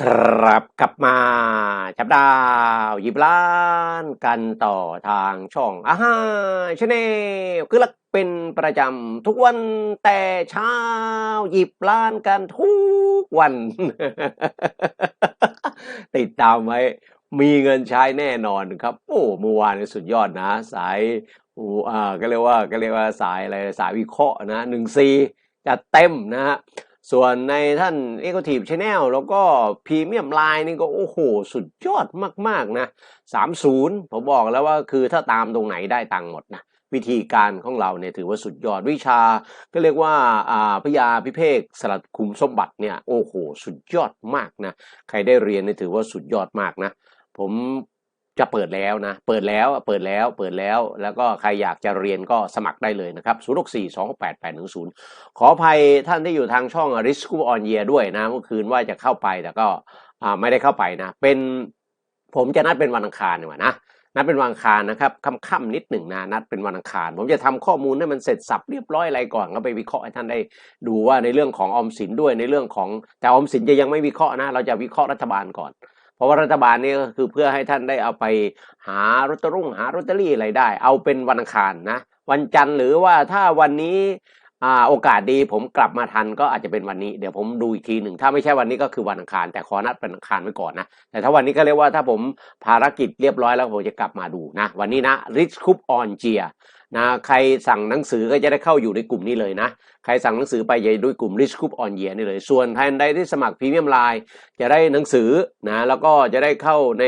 ครับกลับมาจับดาวหยิบล้านกันต่อทางช่องอาฮาชาแนลคือลักเป็นประจำทุกวันแต่เช้าหยิบล้านกันทุกวัน ติดตามไว้ มีเงินใช้แน่นอนครับ โอ้เมื่อวานสุดยอดนะ สายอูอ่าก็เรียกว่าก็เรียกว่าสายอะไรสายวิเคราะห์นะหนึ่งซีจัดเต็มนะฮะ ส่วนในท่าน e c o t i v e Channel แล้วก็พรีเมียมไลน์นี่ก็ โอ้โห สุดยอดมาก ๆ นะ 30 ผมบอกแล้วว่าคือถ้าตามตรงไหนได้ตังค์หมดนะ วิธีการของเราเนี่ยถือว่าสุดยอดวิชา ก็เรียกว่าอ่าพยาพิเภกสลัดคุมสมบัติเนี่ย โอ้โห สุดยอดมากนะ ใครได้เรียนเนี่ยถือว่าสุดยอดมากนะ ผม จะเปิดแล้วนะ เปิดแล้วเปิดแล้วเปิดแล้ว แล้วก็ใครอยากจะเรียนก็สมัครได้เลยนะครับ 0 6 4 2 6 8 8 1 0 ขออภัยท่านที่อยู่ทางช่อง r i s k on Year ด้วยนะ เมื่อคืนว่าจะเข้าไปแต่ก็ไม่ได้เข้าไปนะ เป็นผมจะนัดเป็นวันอังคารดีกว่านะนัดเป็นวันอังคารนะครับค่ำๆนิดหนึ่งนะนัดเป็นวันอังคาร ผมจะทำข้อมูลให้มันเสร็จสับเรียบร้อยอะไรก่อนก็ไปวิเคราะห์ให้ท่านได้ดูว่าในเรื่องของออมสินด้วยในเรื่องของแต่ออมสินจะยังไม่วิเคราะห์นะ เราจะวิเคราะห์รัฐบาลก่อน เพราะว่ารัฐบาลนี่ก็คือเพื่อให้ท่านได้เอาไปหาลอตตอรุ่งหาลอตเตอรี่อะไรได้ เอาเป็นวันอังคารนะ วันจันทร์หรือว่าถ้าวันนี้โอกาสดีผมกลับมาทันก็อาจจะเป็นวันนี้เดี๋ยวผมดูอีกทีหนึ่งถ้าไม่ใช่วันนี้ก็คือวันอังคาร แต่ขอนัดเป็นอังคารไว้ก่อนนะ แต่ถ้าวันนี้ก็เรียกว่าถ้าผมภารกิจเรียบร้อยแล้วผมจะกลับมาดูนะ วันนี้นะ Rich c o u p on g e a นะใครสั่งหนังสือก็จะได้เข้าอยู่ในกลุ่มนี้เลยนะ ใครสั่งหนังสือไปจะด้วยกลุ่ม Rich c o u p on Year นี่เลย ส่วนท่านใดที่สมัครพรีเมียมไลน์จะได้หนังสือนะแล้วก็จะได้เข้าใน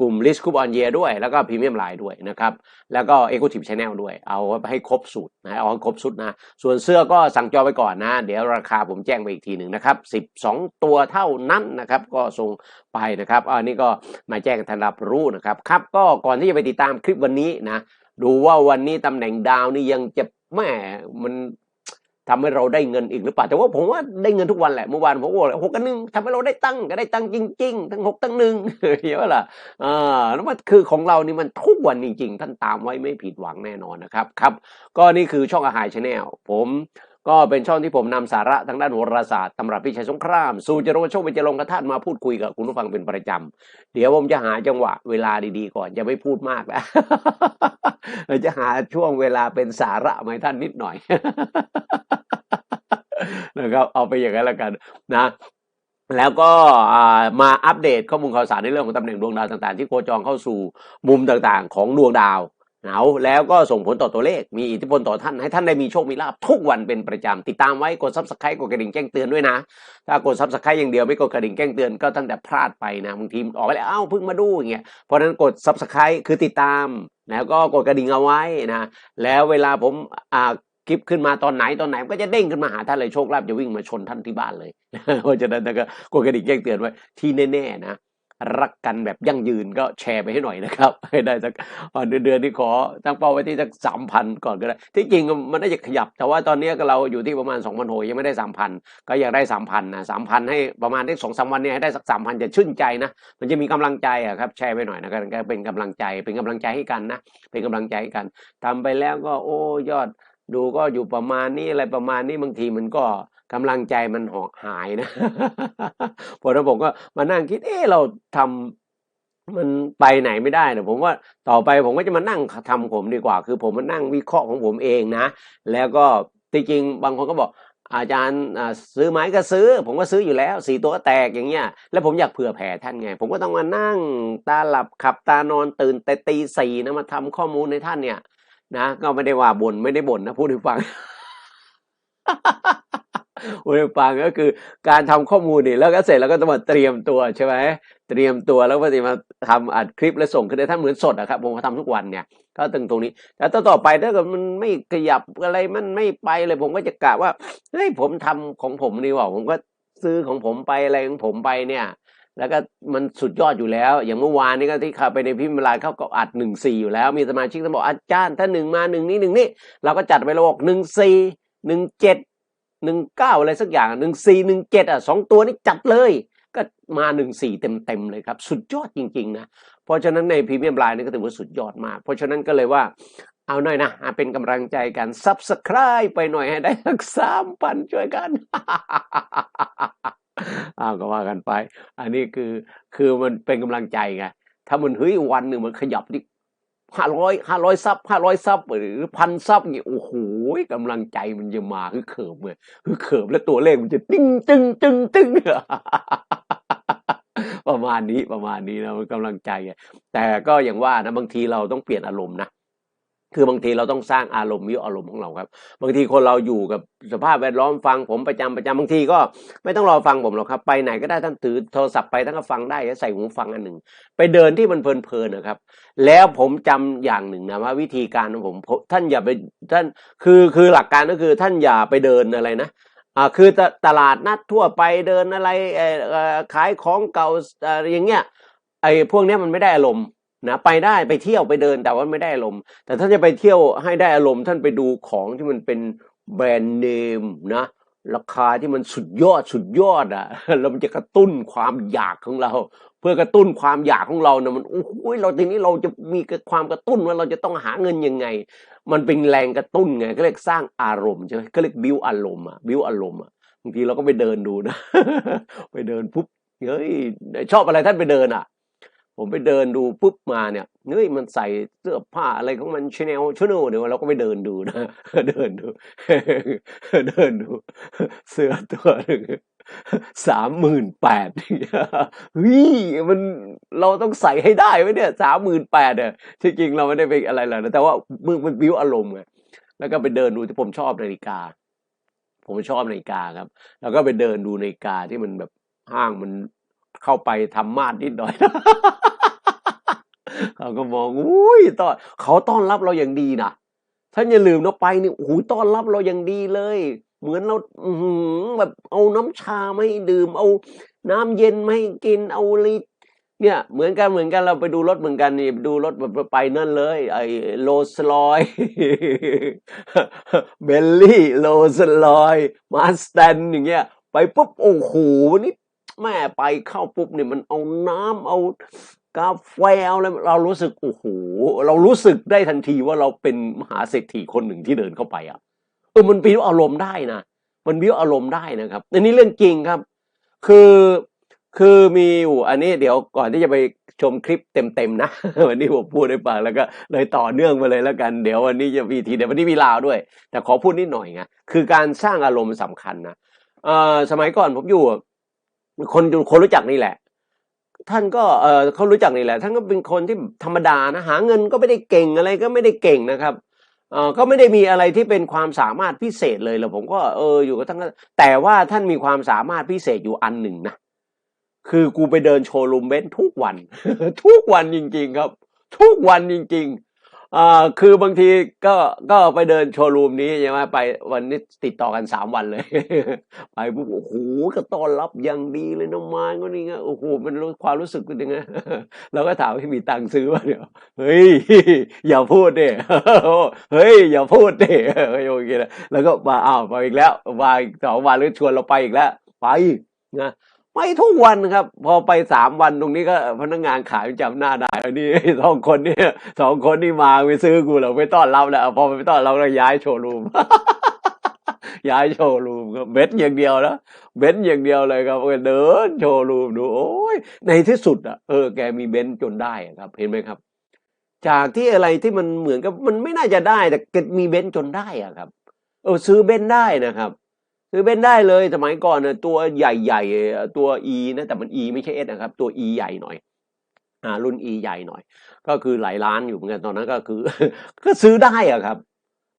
กลุ่ม Rich c o u p on Year ด้วย แล้วก็พรีเมียมไลน์ด้วยนะครับ แล้วก็ Executive Channel ด้วย เอาให้ครบสูตรนะเอาให้ครบชุดนะ ส่วนเสื้อก็สั่งจองไปก่อนนะ เดี๋ยวราคาผมแจ้งไปอีกทีหนึ่งนะครับ 12 ตัวเท่านั้นนะครับ ก็ส่งไปนะครับอันนี้ก็มาแจ้งท่านรับรู้นะครับครับก็ก่อนที่จะไปติดตามคลิปวันนี้นะ ดูว่าวันนี้ตำแหน่งดาวนี่ยังจะแม่มันทำให้เราได้เงินอีกหรือเปล่าแต่ว่าผมว่าได้เงินทุกวันแหละเมื่อวานผมบอกเลยหกกันหนึ่งทำให้เราได้ตังค์ก็ได้ตังค์จริง ๆ ทั้งหกทั้งหนึ่งเยอะล่ะอ่าแล้วมันคือของเรานี่มันทุกวันจริง ๆ ท่านตามไว้ไม่ผิดหวังแน่นอนนะครับครับ ก็นี่คือช่องอาหารชาแนลผม ก็เป็นช่องที่ผมนำสาระทางด้านโหราศาสตร์ตำรับพิชัยสงคราม สู่จรวดโชคเป็นจรงกระทานมาพูดคุยกับคุณผู้ฟังเป็นประจำเดี๋ยวผมจะหาจังหวะเวลาดีๆก่อนจะไม่พูดมากแล้วจะหาช่วงเวลาเป็นสาระมาให้ท่านนิดหน่อยนะครับเอาไปอย่างนั้นแล้วกันนะแล้วก็มาอัปเดตข้อมูลข่าวสารในเรื่องของตำแหน่งดวงดาวต่างๆ ที่โคจรเข้าสู่มุมต่างๆ ของดวงดาว เอาแล้วก็ส่งผลต่อตัวเลข มีอิทธิพลต่อท่าน ให้ท่านได้มีโชค มีลาภทุกวันเป็นประจำ ติดตามไว้ กดซับสไครต์กดกระดิ่งแจ้งเตือนด้วยนะ ถ้ากดซับสไครต์อย่างเดียวไม่กดกระดิ่งแจ้งเตือนก็ตั้งแต่พลาดไปนะ บางทีออกไปแล้ว อ้าวเพิ่งมาดูอย่างเงี้ย เพราะฉะนั้นกดซับสไครต์คือติดตาม แล้วก็กดกระดิ่งเอาไว้นะ แล้วเวลาผมอ่าคลิปขึ้นมาตอนไหนตอนไหนก็จะเด้งขึ้นมาหาท่านเลยโชคลาภจะวิ่งมาชนท่านที่บ้านเลยเพราะฉะนั้นก็กดกระดิ่งแจ้งเตือนไว้ที่แน่ๆนะ รักกันแบบยั่งยืนก็แชร์ไปให้หน่อยนะครับ ให้ได้สักเดือนเดือนนี้ขอตั้งเป้าไว้ที่สักสามพันก่อนก็ได้ที่จริงมันน่าจะขยับ แต่ว่าตอนนี้ก็เราอยู่ที่ประมาณสองพันหยังไม่ได้สามพันก็อยากได้สามพันนะสามพันให้ประมาณได้สองสามวันนี้ให้ได้สักสามพันจะชื่นใจนะ มันจะมีกำลังใจอะครับแชร์ไปหน่อยนะครับเป็นกำลังใจเป็นกำลังใจให้กันนะ เป็นกำลังใจให้กันทำไปแล้วก็โอ้ยอดดูก็อยู่ประมาณนี้อะไรประมาณนี้บางทีมันก็ กำลังใจมันหอกหายนะพอแล้วผมก็มานั่งคิด เออเราทำมันไปไหนไม่ได้นะผมว่าต่อไปผมก็จะมานั่งทำผมดีกว่า คือผมมานั่งวิเคราะห์ของผมเองนะ แล้วก็จริงๆบางคนก็บอกอาจารย์ซื้อไหมก็ซื้อ ผมก็ซื้ออยู่แล้วสี่ตัวก็แตกอย่างเงี้ยแล้วผมอยากเผื่อแผ่ท่านไง ผมก็ต้องมานั่งตาหลับขับตานอนตื่นแต่ตีสี่นะมาทำข้อมูลในท่านเนี่ย นะ ก็ไม่ได้ว่าบ่นไม่ได้บ่นนะพูดให้ฟัง พูดให้ฟังก็คือการทำข้อมูลนี่แล้วก็เสร็จแล้วก็ต้องมาเตรียมตัวใช่ไหมเตรียมตัวแล้วก็จะมาทำอัดคลิปแล้วส่งขึ้นในท่านเหมือนสดอะครับผมก็ทำทุกวันเนี่ยก็ตึงตรงนี้ แต่ต่อต่อไปถ้าเกิดมันไม่ขยับอะไรมันไม่ไปเลยผมก็จะกะว่าเฮ้ยผมทำของผมดีกว่าผมก็ซื้อของผมไปอะไรของผมไปเนี่ยแล้วก็มันสุดยอดอยู่แล้ว อย่างเมื่อวานนี้ก็ที่เข้าไปในพิมพ์ลายเขาก็อัดหนึ่งสี่อยู่แล้ว มีสมาชิกท่านบอกอาจารย์ถ้าหนึ่งมาหนึ่งนี้หนึ่งนี่เราก็จัดไประบบหนึ่งสี่หนึ่งเจ็ด หนึ่งเก้าอะไรสักอย่างหนึ่งสี่หนึ่งเจ็ดอะสองตัวนี้จัดเลย ก็มาหนึ่งสี่เต็มเต็มๆเลยครับ สุดยอดจริงๆนะ เพราะฉะนั้นในพรีเมียมไลน์นี่ก็ถือว่าสุดยอดมาก เพราะฉะนั้นก็เลยว่าเอาหน่อยนะ เป็นกำลังใจกัน subscribe ไปหน่อยให้ได้สักสามพันช่วยกันอ้าวก็ว่ากันไป อันนี้คือคือมันเป็นกำลังใจไง ถ้ามันเฮ้ยวันหนึ่งมันขยับที่ ห้าร้อยห้าร้อยซับห้าร้อยซับหรือพันซับอย่างเงี้ยโอ้โหกำลังใจมันจะมาคือเขิมเลยคือเขิมแล้วตัวเลขมันจะติ้งตึงตึงตึงประมาณนี้ประมาณนี้นะกำลังใจแต่ก็อย่างว่านะบางทีเราต้องเปลี่ยนอารมณ์นะ คือบางทีเราต้องสร้างอารมณ์วิวอารมณ์ของเราครับ บางทีคนเราอยู่กับสภาพแวดล้อมฟังผมประจำประจำบางทีก็ไม่ต้องรอฟังผมหรอกครับ ไปไหนก็ได้ท่านถือโทรศัพท์ไปท่านก็ฟังได้ใส่หูฟังอันหนึ่ง ไปเดินที่มันเพลินๆนะครับ แล้วผมจำอย่างหนึ่งนะว่าวิธีการของผมท่านอย่าไปท่านคือคือหลักการก็คือท่านอย่าไปเดินอะไรนะอ่าคือตตลาดนัดทั่วไปเดินอะไรเอ่อขายของเก่าอะไรอย่างเงี้ยไอ้พวกเนี้ยมันไม่ได้อารมณ์ นะไปได้ไปเที่ยวไปเดินแต่ว่าไม่ได้อารมณ์ แต่ถ้านจะไปเที่ยวให้ได้อารมณ์ท่านไปดูของที่มันเป็นแบรนด์เนมนะราคาที่มันสุดยอดสุดยอดอะแล้วมันจะกระตุ้นความอยากของเรา เพื่อกระตุ้นความอยากของเราเนะมันโอ้โหเราทีนี้เราจะมีความกระตุ้นว่าเราจะต้องหาเงินยังไง มันเป็นแรงกระตุ้นไงก็เรียกสร้างอารมณ์ใช่ไหมก็เรียกบิวอารมณ์อะบิวอารมณ์อะบางทีเราก็ไปเดินดูนะ ไปเดินปุ๊บเฮ้ยชอบอะไรท่านไปเดินอะ ผมไปเดินดูปุ๊บมาเนี่ยเฮ้ยมันใส่เสื้อผ้าอะไรของมันชแนลชแนเดี๋ยวเราก็ไปเดินดูนะเดินดู เดินดู เสื้อตัวหนึ่งสามหมื่นแปดเฮ้ยมันเราต้องใส่ให้ได้ไว้เนี่ยสามหมื่นแปดเนี่ยที่จริงเราไม่ได้ไปอะไรหรอกนะแต่ว่ามึงมันบิวอารมณ์ไงแล้วก็ไปเดินดูที่ผมชอบนาฬิกา ผมชอบนาฬิกาครับ แล้วก็ไปเดินดูนาฬิกาที่มันแบบห้างมัน เข้าไปทำมาดนิดหน่อยเขาก็มองอุ้ยต้อนเขาต้อนรับเราอย่างดีนะท่านอย่าลืมนะไปนี่โอ้โหต้อนรับเราอย่างดีเลย เหมือนเราแบบเอาน้ำชามาให้ดื่ม เอาน้ำเย็นไมาให้กินเอาลิเนี่ย เหมือนกันเหมือนกันเราไปดูรถเหมือนกันนี่ดูรถแบบไปนั่นเลย ไอ้โรลส์รอยเบลลี่โรลส์รอยมาสแตนอย่างเงี้ยไปปุ๊บโอ้โหนี่ แม่ไปเข้าปุ๊บเนี่ยมันเอาน้ำเอากาแฟเอาอะไรเรารู้สึกโอ้โหเรารู้สึกได้ทันทีว่าเราเป็นมหาเศรษฐีคนหนึ่งที่เดินเข้าไปอะเออมันบิ้วอารมณ์ได้นะมันบิ้วอารมณ์ได้นะครับอันนี้เรื่องจริงครับ คือคือมีอยู่อันนี้เดี๋ยวก่อนที่จะไปชมคลิปเต็มๆนะ วันนี้ผมพูดให้ฟังแล้วก็เลยต่อเนื่องมาเลยแล้วกัน เดี๋ยววันนี้จะมีทีเดี๋ยววันนี้มีลาวด้วย แต่ขอพูดนิดหน่อยไงคือการสร้างอารมณ์สำคัญนะเอ่อสมัยก่อนผมอยู่ คนคนรู้จักนี่แหละ ท่านก็เออเขารู้จักนี่แหละ ท่านก็เป็นคนที่ธรรมดานะหาเงินก็ไม่ได้เก่งอะไรก็ไม่ได้เก่งนะครับเออก็ไม่ได้มีอะไรที่เป็นความสามารถพิเศษเลยแล้วผมก็เอออยู่กับท่านแต่ว่าท่านมีความสามารถพิเศษอยู่อันหนึ่งนะคือกูไปเดินโชว์รูมเบนทุกวัน ทุกวันจริง ๆ ครับ ทุกวันจริง ๆ อ่าคือบางทีก็ก็ไปเดินโชว์รูมนี้ใช่ไหมไปวันนี้ติดต่อกันสามวันเลย ไปปุ๊บโอ้โหก็ต้อนรับอย่างดีเลยน้องไม้ก็นี่ไงโอ้โหมันรู้ความรู้สึกเป็นยังไงเราก็ถามให้มีตังค์ซื้อวะเดี๋ยวเฮ้ยอย่าพูดเด้เฮ้ยอย่าพูดเด้เฮ้ยโอเคนะแล้วก็มาอ้าวไปอีกแล้วมาอีกสองวันแล้วชวนเราไปอีกแล้ว ไปนะ ไปทุกวันครับ พอไปสามวันตรงนี้ก็พนักงานขายจำหน้าได้อันนี้สองคนนี่สองคนนี่มาไปซื้อกูเราไม่ต้อนรับแล้วพอไปต้อนรับเราย้ายโชว์รูมย้ายโชว์รูมครับเบนอย่างเดียวนะเบนอย่างเดียวเลยครับเดินโชว์รูมดูโอ้ยในที่สุดอะเออแกมีเบนจนได้ครับ เห็นไหมครับ จากที่อะไรที่มันเหมือนกับมันไม่น่าจะได้ แต่แกมีเบนจนได้อะครับ เออซื้อเบนได้นะครับ คือเป็นได้เลยสมัยก่อนเนี่ยตัวใหญ่ๆ ตัว E นะแต่มัน E ไม่ใช่ S นะครับ ตัว E ใหญ่หน่อยอ่ารุ่น E ใหญ่หน่อย ก็คือหลายล้านอยู่เหมือนกันตอนนั้นก็คือ ก็ซื้อได้อะครับ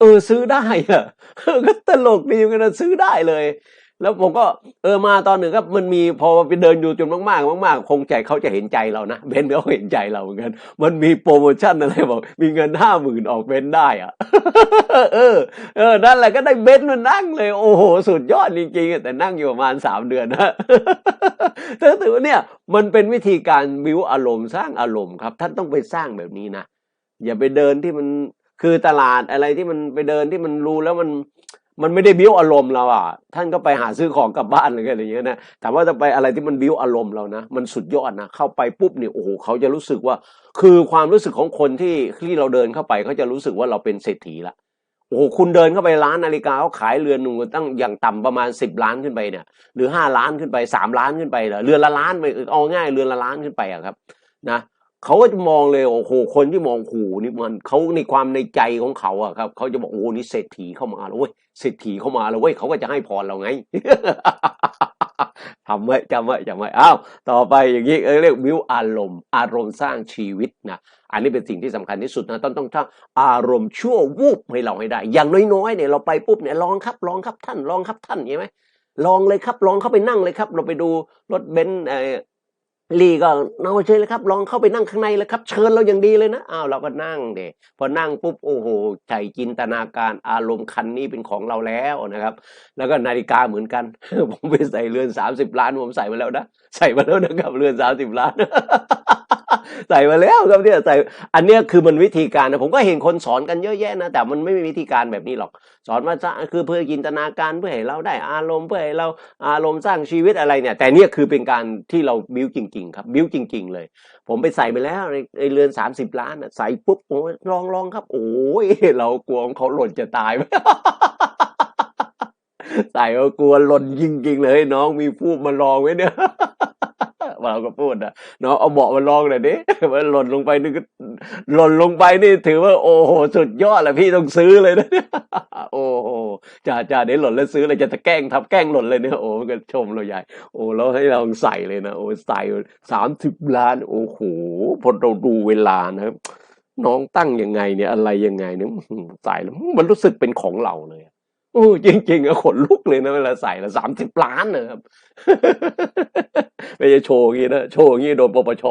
เออซื้อได้อะก็ตลกดีเหมือนกันซื้อได้เลย แล้วผมก็เออมาตอนหนึ่งก็มันมีพอไปเดินอยู่จนมากๆมากๆ คงใจเขาจะเห็นใจเรานะเบนซ์เขาเห็นใจเราเหมือนกันมันมีโปรโมชั่นอะไรบอกมีเงินห้าหมื่นออกเบนได้อะเออเออนั่นแหละก็ได้เบนมานั่งเลย โอ้โหสุดยอดจริงๆแต่นั่งอยู่ประมาณสามเดือนนะแต่ถือว่าเนี่ยมันเป็นวิธีการบิวอารมณ์สร้างอารมณ์ครับ ท่านต้องไปสร้างแบบนี้นะอย่าไปเดินที่มันคือตลาดอะไรที่มันไปเดินที่มันรู้แล้วมัน มันไม่ได้บิ้วอารมณ์เราอะ ท่านก็ไปหาซื้อของกลับบ้านอะไรอย่างเงี้ยนะแต่ว่าจะไปอะไรที่มันบิ้วอารมณ์เรานะ มันสุดยอดนะ เข้าไปปุ๊บเนี่ยโอ้โหเขาจะรู้สึกว่า คือความรู้สึกของคนที่ที่เราเดินเข้าไปเขาจะรู้สึกว่าเราเป็นเศรษฐีละโอ้โหคุณเดินเข้าไปร้านนาฬิกาเขาขายเรือนหนึ่งตั้งอย่างต่ำประมาณสิบล้านขึ้นไปเนี่ยหรือห้าล้านขึ้นไปสามล้านขึ้นไปเหรอเรือนละล้านไปเอาง่ายเรือนละล้านขึ้นไปอะครับ นะเขาก็จะมองเลยโอ้โหคนที่มองหูนี่มันเขาในความในใจของเขาอะครับเขาจะบอกโอ้โหนี่เศรษฐีเข้ามาแล้วเว้ย เศรษฐีเข้ามาแล้วเว้ยเขาก็จะให้พรเราไงทำไว้จำไว้จำไว้อ้าวต่อไปอย่างนี้เออเรียกวิวอารมณ์ อารมณ์สร้างชีวิตนะอันนี้เป็นสิ่งที่สำคัญที่สุดนะต้องต้องสร้าอารมณ์ชั่ววูบให้เราให้ได้ อย่างน้อยๆเนี่ยเราไปปุ๊บเนี่ยลองครับลองครับท่านลองครับท่านใช่ไหมลองเลยครับลองเข้าไปนั่งเลยครับ เราไปดูรถเบนซ์เออ ลีก็เอาเชิญเลยครับ ลองเข้าไปนั่งข้างในเลยครับ เชิญเราอย่างดีเลยนะอ้าวเราก็นั่งเดพอนั่งปุ๊บโอ้โหใจจินตนาการอารมณ์คันนี้เป็นของเราแล้วนะครับ แล้วก็นาฬิกาเหมือนกัน ผมไปใส่เรือนสามสิบล้านผมใส่มาแล้วนะใส่มาแล้วนะครับเรือนสามสิบล้านใส่มาแล้วครับเนี่ยใส่อันเนี้ยคือมันวิธีการนะผมก็เห็นคนสอนกันเยอะแยะนะแต่มันไม่มีวิธีการแบบนี้หรอก สอนว่าคือเพื่อจินตนาการเพื่อให้เราได้อารมณ์เพื่อให้เราอารมณ์สร้างชีวิตอะไรเนี่ย แต่เนี่ยคือเป็นการที่เราบิวจริงๆ ครับบิ้วจริง ๆ เลย ผมไปใส่ไปแล้วในเรือนสามสิบล้านน่ะใส่ปุ๊บโอ้ยลองลองครับ โอ้ยเรากลัวเขาหล่นจะตายไหมใส่ก็กลัวหล่นจริงๆเลย น้องมีฟูกมาลองไว้เนี่ย เราก็พูดนะเน้องเอาเบาะมาลองหน่อยดิมันหล่นลงไปนี่ก็หล่นลงไปนี่ถือว่าโอ้โหสุดยอดแหละพี่ต้องซื้อเลยนะโอ้โหจ่าจ่าเดี๋ยวหล่นแล้วซื้อเลยจะตะแกล้งทับแกล้งหล่นเลยเนี่ยโอ้มันก็ชมเราใหญ่ โอ้แล้วให้เราใส่เลยนะโอ้ใส่สามสิบล้าน โอ้โหพอเราดูเวลานะครับน้องตั้งยังไงเนี่ยอะไรยังไงเนี่ยใส่แล้วมันรู้สึกเป็นของเราเลย โอ้จริงๆอะขนลุกเลยนะเวลาใส่ละสามสิบล้านนะครับไม่ใช่โชว์งี้นะโชว์งี้โดนปปช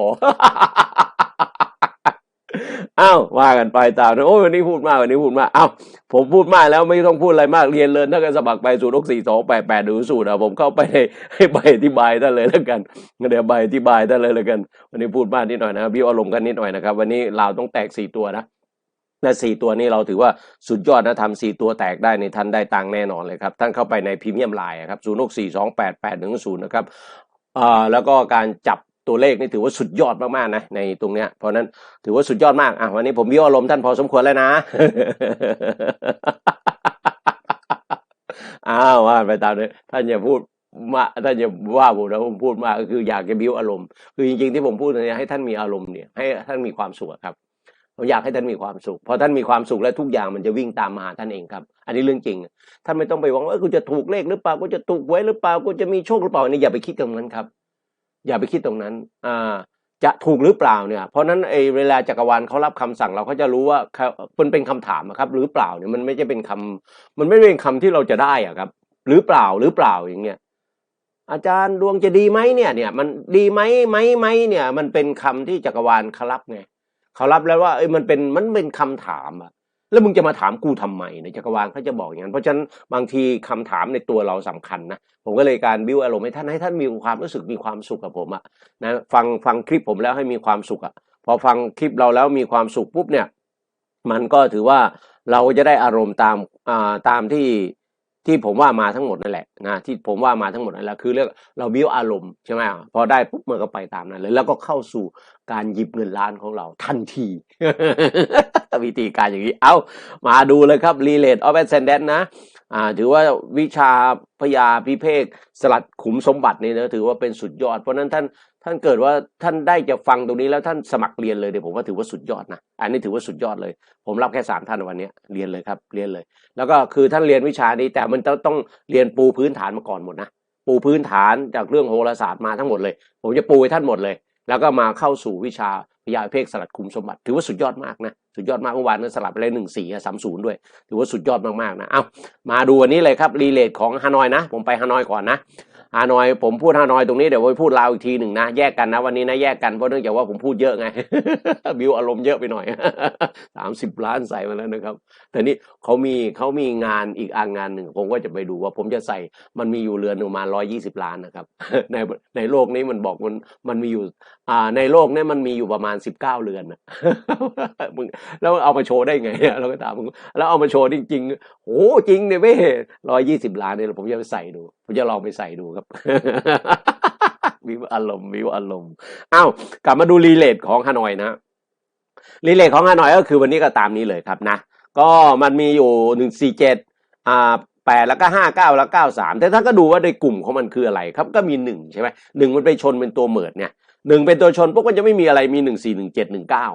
อ้าวว่ากันไปตามนะโอ้วันนี้พูดมากวันนี้พูดมากอ้าวผมพูดมากแล้วไม่ต้องพูดอะไรมากเรียนเลยถ้าเกิดสมัครไปศูนย์กสี่สองแปดแปดหรือศูนย์อะผมเข้าไปให้ให้ใบอธิบายท่านเลยแล้วกันเดี๋ยวใบอธิบายท่านเลยแล้วกัน วันนี้พูดมากนิดหน่อยนะครับบิวอารมณ์กันนิดหน่อยนะครับ วันนี้เราวต้องแตกสี่ตัวนะ และสี่ตัวนี้เราถือว่าสุดยอดนะทำสี่ตัวแตกได้ในท่านได้ตังแน่นอนเลยครับ ท่านเข้าไปในพรีเมียมไลน์ครับศูนย์หกสี่สองแปดแปดหนึ่งศูนย์นะครับอ่าแล้วก็การจับตัวเลขนี่ถือว่าสุดยอดมากๆนะในตรงเนี้ยเพราะนั้นถือว่าสุดยอดมากอะวันนี้ผมวิวอารมณ์ท่านพอสมควรแล้วนะอ้าวว่าไปตามนี้ท่านอย่าพูดมาท่านอย่าว่าผมนะผมพูดมากก็คืออยากจะบิวอารมณ์ คือจริงๆที่ผมพูดเนี่ยให้ท่านมีอารมณ์เนี่ยให้ท่านมีความสุขครับ ผมอยากให้ท่านมีความสุขพอท่านมีความสุขแล้วทุกอย่างมันจะวิ่งตามมาหาท่านเองครับ อันนี้เรื่องจริงท่านไม่ต้องไปหวังว่าเอ้ยกูจะถูกเลขหรือเปล่ากูจะถูกไว้หรือเปล่ากูจะมีโชคหรือเปล่าอันนี้อย่าไปคิดตรงนั้นครับ อย่าไปคิดตรงนั้นอ่าจะถูกหรือเปล่าเนี่ย เพราะนั้นไอ้เวลาจักรวาลเขารับคำสั่งเราเขาจะรู้ว่าเขามันเป็นคำถามครับ หรือเปล่าเนี่ยมันไม่ใช่เป็นคำมันไม่เป็นคำที่เราจะได้อะครับ หรือเปล่าหรือเปล่าอย่างเงี้ยอาจารย์ดวงจะดีไหมเนี่ยเนี่ย มันดีไหมไหมไหมเนี่ย มันเป็นคำที่จักรวาลเขารับไง เขารับแล้วว่าเอ้ยมันเป็นมันเป็นคำถามอะแล้วมึงจะมาถามกูทำไมในจักรวาลเขาจะบอกอย่างนั้นเพราะฉะนั้นบางทีคำถามในตัวเราสำคัญนะผมก็เลยการบิวอารมณ์ให้ท่านให้ท่านมีความรู้สึกมีความสุขกับผมอะนะฟังฟังคลิปผมแล้วให้มีความสุขอะพอฟังคลิปเราแล้วมีความสุขปุ๊บเนี่ย มันก็ถือว่าเราจะได้อารมณ์ตามอ่าตามที่ที่ผมว่ามาทั้งหมดนั่นแหละนะที่ผมว่ามาทั้งหมดนั่นแหละคือเรียกเราบิวอารมณ์ใช่ไหมอะพอได้ปุ๊บมันก็ไปตามนั้นเลยแล้วก็เข้าสู่การหยิบเงินล้านของเราทันที วิธีการอย่างนี้ เอามาดูเลยครับ Relate of Ascendant นะอ่าถือว่าวิชาพยาพิเภกสลัดขุมสมบัตินี่นะถือว่าเป็นสุดยอด เพราะนั้นท่านท่านเกิดว่าท่านได้จะฟังตรงนี้แล้วท่านสมัครเรียนเลยเดี๋ยวผมว่าถือว่าสุดยอดนะอันนี้ถือว่าสุดยอดเลย ผมรับแค่สามท่านวันนี้เรียนเลยครับเรียนเลย แล้วก็คือท่านเรียนวิชานี้แต่มันต้องต้องเรียนปูพื้นฐานมาก่อนหมดนะปูพื้นฐานจากเรื่องโหราศาสตร์มาทั้งหมดเลย ผมจะปูให้ท่านหมดเลย แล้วก็มาเข้าสู่วิชาพยาเพกสลัดคุมสมบัติ ถือว่าสุดยอดมากนะ สุดยอดมากเมื่อวานนั้นสลับไปเลยหนึ่งสี่สามศูนย์ด้วย ถือว่าสุดยอดมากๆนะ เอามาดูวันนี้เลยครับรีเลทของฮานอยนะ ผมไปฮานอยก่อนนะ ฮานอยผมพูดฮานอยตรงนี้เดี๋ยวไปพูดลาวอีกทีหนึ่งนะแยกกันนะวันนี้นะแยกกันเพราะเนื่องจากว่าผมพูดเยอะไง บิวอารมณ์เยอะไปหน่อยสามสิบล้านใส่มาแล้วนะครับ แต่นี่เขามีเขามีงานอีกอ่างงานหนึ่งผมก็จะไปดูว่าผมจะใส่มันมีอยู่เรือนประมาณร้อยี่สิบล้านนะครับ ในในโลกนี้มันบอกมันมันมีอยู่อ่าในโลกนี้มันมีอยู่ประมาณสิบเก้าเรือนนะมึงแล้วเอามาโชว์ได้ไงเราก็ถามมึงแล้วเอามาโชว์จริงๆโอ้จริงเนี่ยเว้ยร้อยยี่สิบล้านเนี่ยผมจะไปใส่ดูผมจะลองไปใส่ดูครับวิวอารมณ์วิวอารมณ์อ้าวกลับมาดูรีเลทของฮานอยนะรีเลทของฮานอยก็คือวันนี้ก็ตามนี้เลยครับนะ ก็มันมีอยู่หนึ่งสี่เจ็ดอ่าแปดแล้วก็ห้าเก้าแล้วเก้าสามแต่ท่านก็ดูว่าในกลุ่มของมันคืออะไรครับก็มีหนึ่งใช่ไหมหนึ่งมันไปชนเป็นตัวเหมิดเนี่ยหนึ่งเป็นตัวชนพวกมันจะไม่มีอะไรมีหนึ่งสี่หนึ่งเจ็ดหนึ่งเก้า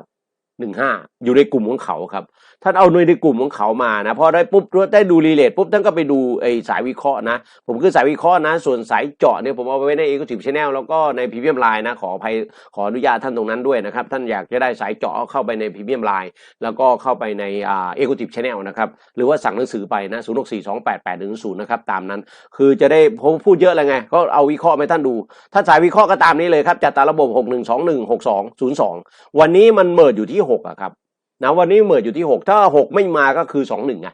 หนึ่งห้าอยู่ในกลุ่มของเขาครับท่านเอาหน่วยในกลุ่มของเขามานะพอได้ปุ๊บได้ดูรีเลทปุ๊บท่านก็ไปดูไอ้สายวิเคราะห์นะ ผมคือสายวิเคราะห์นะ ส่วนสายเจาะเนี่ยผมเอาไว้ใน Executive Channel แล้วก็ในพรีเมียมไลน์นะขออภัยขออนุญาตท่านตรงนั้นด้วยนะครับ ท่านอยากจะได้สายเจาะเข้าไปในพรีเมียมไลน์แล้วก็เข้าไปในเอ่า Executive Channel นะครับหรือว่าสั่งหนังสือไปนะ0 6 4 2 8 8 1 0นะครับตามนั้น คือจะได้ผมพูดเยอะเลยไงก็เอาวิเคราะห์ไปท่านดู ถ้าสายวิเคราะห์ก็ตามนี้เลยครับจัดตามระบบ6 1 2 1 6 2 0 2วันนี้มันเมิดอยู่ที่6อะครับนะวันนี้เมิดอยู่ที่หกถ้าหกไม่มาก็คือสองหนึ่งไง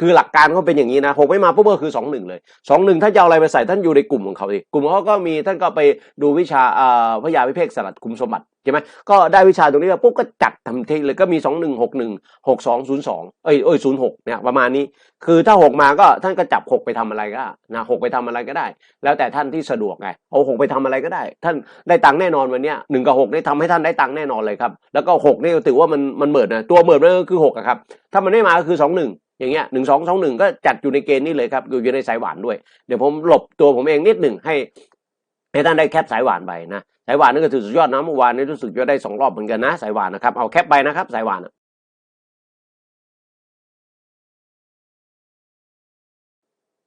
คือหลักการเขาเป็นอย่างนี้นะหกไม่มาปุ๊บก็คือสองหนึ่งเลยสองหนึ่งถ้าจะเอาอะไรไปใส่ท่านอยู่ในกลุ่มของเขาดิกลุ่มเขาก็มีท่านก็ไปดูวิชาอ่าพระยาวิเภกสลัดคุมสมบัติใช่ไหมก็ได้วิชาตรงนี้ปุ๊บก็จัดทำเทเลยก็มีสองหนึ่งหกหนึ่งหกสองศูนย์สองเอ้ยเอ้ยศูนย์หกเนี่ยประมาณนี้ คือถ้าหกมาก็ท่านก็จับหกไปทำอะไรก็นะหกไปทำอะไรก็ได้ แล้วแต่ท่านที่สะดวกไงเอาหกไปทำอะไรก็ได้ ท่านได้ตังค์แน่นอนวันนี้หนึ่งกับหกนี่ทำให้ท่านได้ตังค์แน่นอนเลยครับแล้วก็หกนี่ถือว่ามันมันเหมิดนะตัวเหมิดมันก็คือหกครับถ้ามันไม่มาก็คือสองหนึ่ง อย่างเงี้ยหนึ่งสองสองหนึ่งก็จัดอยู่ในเกณฑ์นี้เลยครับอยู่ในสายหวานด้วย เดี๋ยวผมหลบตัวผมเองนิดหนึ่งให้ให้ท่านได้แคปสายหวานไปนะสายหวานนี่ก็ถือสุดยอดนะเมื่อวานนี้รู้สึกจะได้สองรอบเหมือนกันนะสายหวานนะครับเอาแคปไปนะครับสายหวาน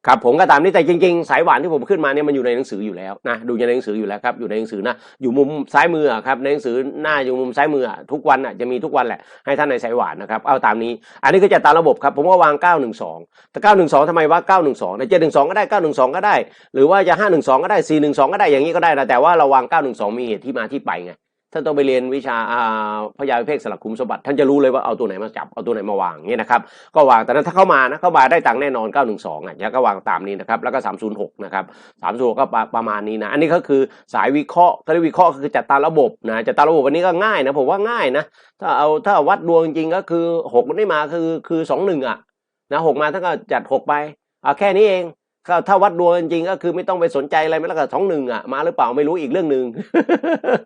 ครับผมก็ตามนี้แต่จริงๆ สายหวานที่ผมขึ้นมาเนี่ยมันอยู่ในหนังสืออยู่แล้วนะดูในหนังสืออยู่แล้วครับอยู่ในหนังสือนะอยู่มุมซ้ายมือครับในหนังสือหน้าอยู่มุมซ้ายมือทุกวันอะจะมีทุกวันแหละให้ท่านในสายหวานนะครับเอาตามนี้ อันนี้ก็จะตามระบบครับผมก็วาง 912 แต่ 912ทำไมว่า 912ใน712 ก็ได้ 912 ก็ได้ หรือว่าจะ 512 ก็ได้ 412 ก็ได้อย่างนี้ก็ได้นะแต่ว่าเราวาง 912 มีเหตุที่มาที่ไปไง ท่านต้องไปเรียนวิชาพยาวิเภกสลักคุมสมบัติท่านจะรู้เลยว่าเอาตัวไหนมาจับเอาตัวไหนมาวางเงี้ยนะครับก็วางแต่นั้นถ้าเข้ามานะเข้ามาได้ตังค์แน่นอน 912อะแล้วก็วางตามนี้นะครับแล้วก็ 306นะครับ306ก็ประประมาณนี้นะอันนี้ก็คือสายวิเคราะห์เขาเรียกวิเคราะห์คือจัดตามระบบนะจัดตามระบบวันนี้ก็ง่ายนะผมว่าง่ายนะถ้าเอาถ้าวัดดวงจริงก็คือ6มันไม่มาคือคือ21อะนะหกมาท่านก็จัด 6 ไปเอาแค่นี้เอง ก็ถ้าวัดดวงจริงๆก็คือไม่ต้องไปสนใจอะไรไม่แล้วก็สองหนึ่งอะมาหรือเปล่าไม่รู้อีกเรื่องหนึ่ง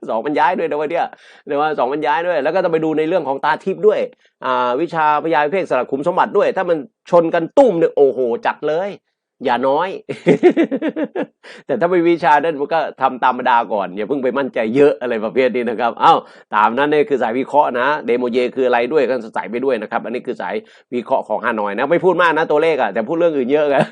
สองมันย้ายด้วยนะวันเนี้ยเดี๋ยวว่าสองมันย้ายด้วย แล้วก็จะไปดูในเรื่องของตาทิพย์ด้วยอ่าวิชาพยาวิเภกสลักขุมสมบัติด้วย ถ้ามันชนกันตุ้มเนี่ยโอ้โหจัดเลย อย่าน้อย แต่ถ้าไม่วิชานั้นมันก็ทำตามธรรมดาก่อน อย่าเพิ่งไปมั่นใจเยอะอะไรประเภทนี้นะครับ เอ้าตามนั้นเนี่ยคือสายวิเคราะห์นะเดโมเยคืออะไรด้วยก็ใส่ไปด้วยนะครับ อันนี้คือสายวิเคราะห์ของฮานอยนะไม่พูดมากนะตัวเลขอะแต่พูดเรื่องอื่นเยอะกัน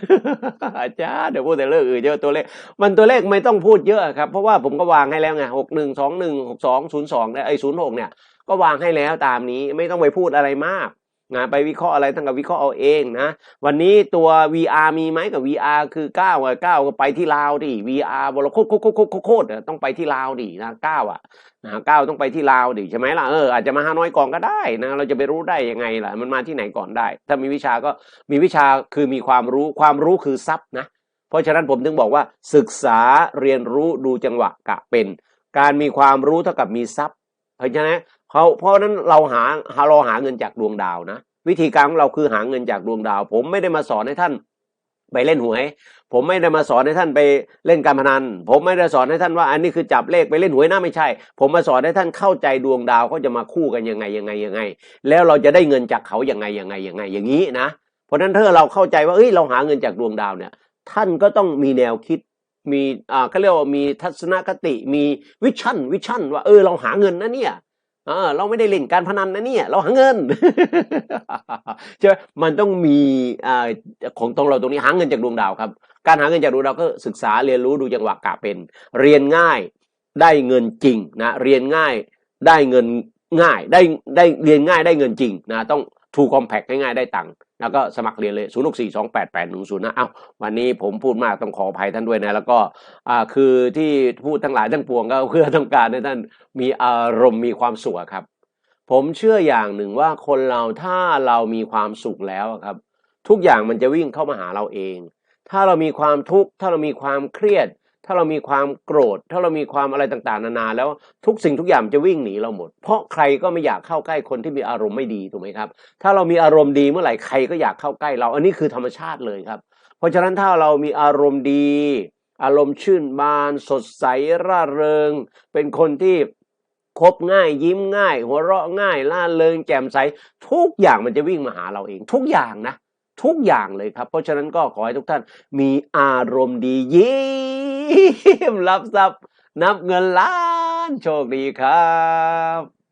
อาจารย์เดี๋ยวพูดแต่เรื่องอื่นเยอะตัวเลข มันตัวเลขไม่ต้องพูดเยอะครับเพราะว่าผมก็วางให้แล้วไงหกหนึ่งสองหนึ่งหกสองศูนย์สองไอ้ศูนย์หกเนี่ยก็วางให้แล้วตามนี้ไม่ต้องไปพูดอะไรมาก นะไปวิเคราะห์อะไรทั้งกับวิเคราะห์เอาเองนะวันนี้ตัว VR มีไหมกับ VR คือ9อะ9ก็ไปที่ลาวดิ VR บลโคตรโคตรโคตรโคตรโคตรต้องไปที่ลาวดินะ9อะนะ9ต้องไปที่ลาวดิใช่ไหมล่ะเอออาจจะมาฮานอยก่อนก็ได้นะเราจะไปรู้ได้ยังไงล่ะมันมาที่ไหนก่อนได้ ถ้ามีวิชาก็มีวิชาคือมีความรู้ความรู้คือทรัพย์นะเพราะฉะนั้นผมถึงบอกว่าศึกษาเรียนรู้ดูจังหวะกะเป็น การมีความรู้เท่ากับมีทรัพย์ เพราะฉะนั้นเขาเพราะนั้นเราหาเราหาเงินจากดวงดาวนะ วิธีการของเราคือหาเงินจากดวงดาว ผมไม่ได้มาสอนให้ท่านไปเล่นหวย ผมไม่ได้มาสอนให้ท่านไปเล่นการพนัน ผมไม่ได้สอนให้ท่านว่า อันนี้คือจับเลขไปเล่นหวยนะไม่ใช่ ผมมาสอนให้ท่านเข้าใจดวงดาวเขาจะมาคู่กันยังไงยังไงยังไง แล้วเราจะได้เงินจากเขายังไงยังไงยังไงอย่างนี้นะ เพราะฉะนั้นถ้าเราเข้าใจว่าเอ้ยเราหาเงินจากดวงดาวเนี่ย ท่านก็ต้องมีแนวคิด มีอ่าเขาเรียกว่ามีทัศนคติมีวิชั่นวิชั่นว่าเออเราหาเงินนะเนี่ยเออเราไม่ได้เล่นการพนันนะเนี่ย เราหาเงินใช่ไหมมันต้องมีอ่าของตรงเราตรงนี้หาเงินจากดวงดาวครับ การหาเงินจากดวงดาวก็ศึกษาเรียนรู้ดูจังหวะกะเป็น เรียนง่ายได้เงินจริงนะเรียนง่ายได้เงินง่ายได้ได้เรียนง่ายได้เงินจริงนะต้องทูคอมแพกง่ายๆได้ตังค์ แล้วก็สมัครเรียนเลย 0 6 4 2 8 8 1 0นะเอ้าวันนี้ผมพูดมากต้องขออภัยท่านด้วยนะ แล้วก็คือที่พูดทั้งหลายทั้งปวงก็เพื่อต้องการให้ท่านมีอารมณ์มีความสุขครับ ผมเชื่ออย่างหนึ่งว่าคนเราถ้าเรามีความสุขแล้วครับ ทุกอย่างมันจะวิ่งเข้ามาหาเราเอง ถ้าเรามีความทุกข์ถ้าเรามีความเครียด ถ้าเรามีความโกรธ ถ้าเรามีความอะไรต่างๆ นานา แล้วทุกสิ่งทุกอย่างจะวิ่งหนีเราหมด เพราะใครก็ไม่อยากเข้าใกล้คนที่มีอารมณ์ไม่ดีถูกไหมครับ ถ้าเรามีอารมณ์ดีเมื่อไหร่ใครก็อยากเข้าใกล้เรา อันนี้คือธรรมชาติเลยครับ เพราะฉะนั้นถ้าเรามีอารมณ์ดี อารมณ์ชื่นบาน สดใสร่าเริง เป็นคนที่คบง่ายยิ้มง่าย หัวเราะง่ายล่าเริงแจ่มใส ทุกอย่างมันจะวิ่งมาหาเราเอง ทุกอย่างนะ ทุกอย่างเลยครับ เพราะฉะนั้นก็ขอให้ทุกท่านมีอารมณ์ดียิ้มรับทรัพย์นับเงินล้านโชคดีครับ